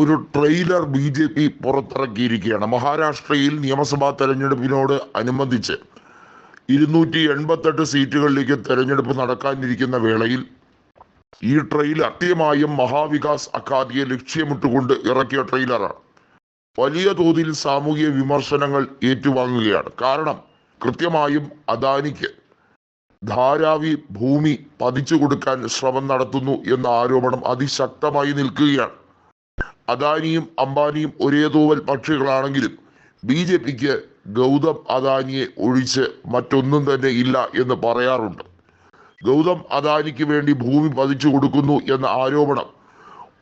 ഒരു trailer B J P പുറത്തിറക്കിയിരിക്കുകയാണ്. മഹാരാഷ്ട്രയിൽ നിയമസഭാ തെരഞ്ഞെടുപ്പിനോട് അനുബന്ധിച്ച് ഇരുന്നൂറ്റി എൺപത്തെട്ട് സീറ്റുകളിലേക്ക് തെരഞ്ഞെടുപ്പ് നടക്കാനിരിക്കുന്ന വേളയിൽ ഈ ട്രെയിലർ അത്യമായും മഹാവികാസ് അക്കാദിയെ ലക്ഷ്യമിട്ടുകൊണ്ട് ഇറക്കിയ ട്രെയിലറാണ്. വലിയ തോതിൽ സാമൂഹിക വിമർശനങ്ങൾ ഏറ്റുവാങ്ങുകയാണ്. കാരണം കൃത്യമായും അദാനിക്ക് ധാരാവി ഭൂമി പതിച്ചു കൊടുക്കാൻ ശ്രമം നടത്തുന്നു എന്ന ആരോപണം അതിശക്തമായി നിൽക്കുകയാണ്. അദാനിയും അംബാനിയും ഒരേ തൂവൽ പക്ഷികളാണെങ്കിലും ബി ജെ പിക്ക് ഗൗതം അദാനിയെ ഒഴിച്ച് മറ്റൊന്നും തന്നെ ഇല്ല എന്ന് പറയാറുണ്ട്. ഗൗതം അദാനിക്ക് വേണ്ടി ഭൂമി പതിച്ചു കൊടുക്കുന്നു എന്ന ആരോപണം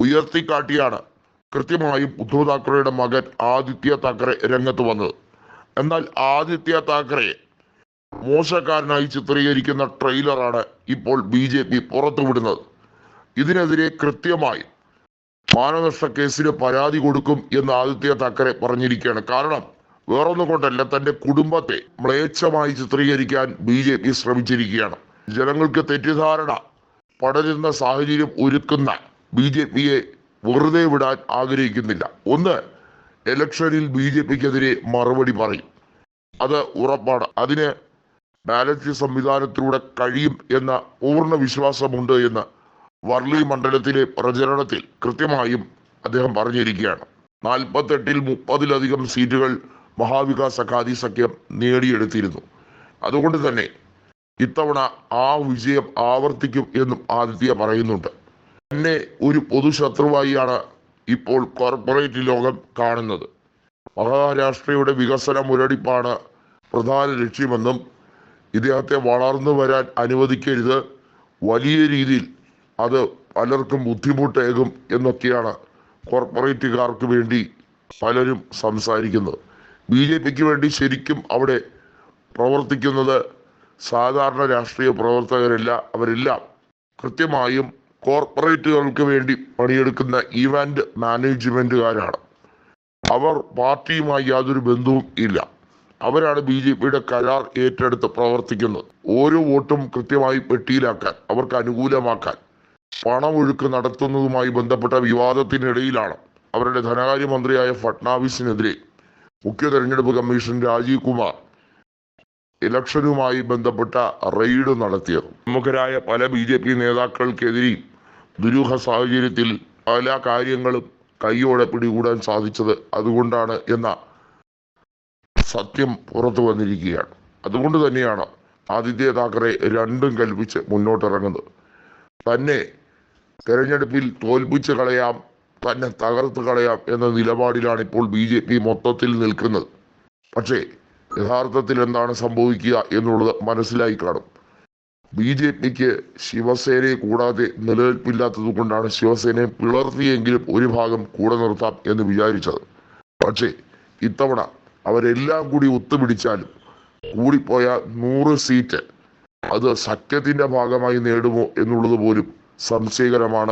ഉയർത്തിക്കാട്ടിയാണ് കൃത്യമായും ഉദ്ധവ് താക്കറെയുടെ മകൻ ആദിത്യ താക്കറെ രംഗത്ത് വന്നത്. എന്നാൽ ആദിത്യ താക്കറയെ മോശക്കാരനായി ചിത്രീകരിക്കുന്ന ട്രെയിലറാണ് ഇപ്പോൾ ബി ജെ പി പുറത്തുവിടുന്നത്. ഇതിനെതിരെ കൃത്യമായി മാനനഷ്ട കേസിന് പരാതി കൊടുക്കും എന്ന് ആദിത്യ താക്കറെ പറഞ്ഞിരിക്കുകയാണ്. കാരണം വേറൊന്നും കൊണ്ടല്ല തന്റെ കുടുംബത്തെ മ്ലേച്ഛമായി ചിത്രീകരിക്കാൻ ബി ജെ പി ശ്രമിച്ചിരിക്കുകയാണ്. ജനങ്ങൾക്ക് തെറ്റിദ്ധാരണ പടരുന്ന സാഹചര്യം ഒരുക്കുന്ന ബി ജെ പിയെ വെറുതെ വിടാൻ ആഗ്രഹിക്കുന്നില്ല. ഒന്ന് ഇലക്ഷനിൽ ബി ജെ പിക്കെതിരെ മറുപടി പറയും. അത് ഉറപ്പാണ്. അതിന് ബാലറ്റ് സംവിധാനത്തിലൂടെ കഴിയും എന്ന പൂർണ വിശ്വാസമുണ്ട് എന്ന് വർലി മണ്ഡലത്തിലെ പ്രചരണത്തിൽ കൃത്യമായും അദ്ദേഹം പറഞ്ഞിരിക്കുകയാണ്. നാൽപ്പത്തെട്ടിൽ മുപ്പതിലധികം സീറ്റുകൾ മഹാവികാസ് അഖാദി സഖ്യം നേടിയെടുത്തിരുന്നു. അതുകൊണ്ട് തന്നെ ഇത്തവണ ആ വിജയം ആവർത്തിക്കും എന്നും ആദിത്യ പറയുന്നുണ്ട്. തന്നെ ഒരു പൊതുശത്രുവായിയാണ് ഇപ്പോൾ കോർപ്പറേറ്റ് ലോകം കാണുന്നത്. മഹാരാഷ്ട്രയുടെ വികസന മുരടിപ്പാണ് പ്രധാന ലക്ഷ്യമെന്നും ഇദ്ദേഹത്തെ വളർന്നു വരാൻ അനുവദിക്കരുത് വലിയ രീതിയിൽ അത് പലർക്കും ബുദ്ധിമുട്ടേകും എന്നൊക്കെയാണ് കോർപ്പറേറ്റുകാർക്ക് വേണ്ടി പലരും സംസാരിക്കുന്നത്. ബി ജെ പിക്ക് വേണ്ടി ശരിക്കും അവിടെ പ്രവർത്തിക്കുന്നത് സാധാരണ രാഷ്ട്രീയ പ്രവർത്തകരല്ല അവരെല്ലാം കൃത്യമായും കോർപ്പറേറ്റുകൾക്ക് വേണ്ടി പണിയെടുക്കുന്ന ഇവന്റ് മാനേജ്മെന്റുകാരാണ്. അവർ പാർട്ടിയുമായി യാതൊരു ബന്ധവും ഇല്ല. അവരാണ് ബി ജെ പിയുടെ കരാർ ഏറ്റെടുത്ത് പ്രവർത്തിക്കുന്നത്. ഓരോ വോട്ടും കൃത്യമായി പെട്ടിയിലാക്കാൻ അവർക്ക് അനുകൂലമാക്കാൻ. പണമൊഴുക്ക് നടത്തുന്നതുമായി ബന്ധപ്പെട്ട വിവാദത്തിനിടയിലാണ് അവരുടെ ധനകാര്യമന്ത്രിയായ ഫട്നാവിസിനെതിരെ മുഖ്യ തെരഞ്ഞെടുപ്പ് കമ്മീഷൻ രാജീവ് കുമാർ ഇലക്ഷനുമായി ബന്ധപ്പെട്ട റെയ്ഡ് നടത്തിയത്. പ്രമുഖരായ പല ബി ജെ പി നേതാക്കൾക്കെതിരെയും ദുരൂഹ സാഹചര്യത്തിൽ പല കാര്യങ്ങളും കൈയോടെ പിടികൂടാൻ സാധിച്ചത് അതുകൊണ്ടാണ് എന്ന സത്യം പുറത്തു വന്നിരിക്കുകയാണ്. അതുകൊണ്ട് തന്നെയാണ് ആദിത്യ താക്കറെ രണ്ടും കൽപ്പിച്ച് മുന്നോട്ടിറങ്ങുന്നത്. തന്നെ തെരഞ്ഞെടുപ്പിൽ തോൽപ്പിച്ച് കളയാം തന്നെ തകർത്ത് കളയാം എന്ന നിലപാടിലാണ് ഇപ്പോൾ ബി ജെ പി മൊത്തത്തിൽ നിൽക്കുന്നത്. പക്ഷേ യഥാർത്ഥത്തിൽ എന്താണ് സംഭവിക്കുക എന്നുള്ളത് മനസ്സിലായി കാണും. ബി ജെ പിക്ക് ശിവസേനയെ കൂടാതെ നിലനിൽപ്പില്ലാത്തത് കൊണ്ടാണ് ശിവസേനയെ പിളർത്തിയെങ്കിലും ഒരു ഭാഗം കൂടെ നിർത്താം എന്ന് വിചാരിച്ചത്. പക്ഷേ ഇത്തവണ അവരെല്ലാം കൂടി ഒത്തുപിടിച്ചാലും കൂടിപ്പോയ നൂറ് സീറ്റ് അത് സഖ്യത്തിന്റെ ഭാഗമായി നേടുമോ എന്നുള്ളത് പോലും സംശയകരമാണ്.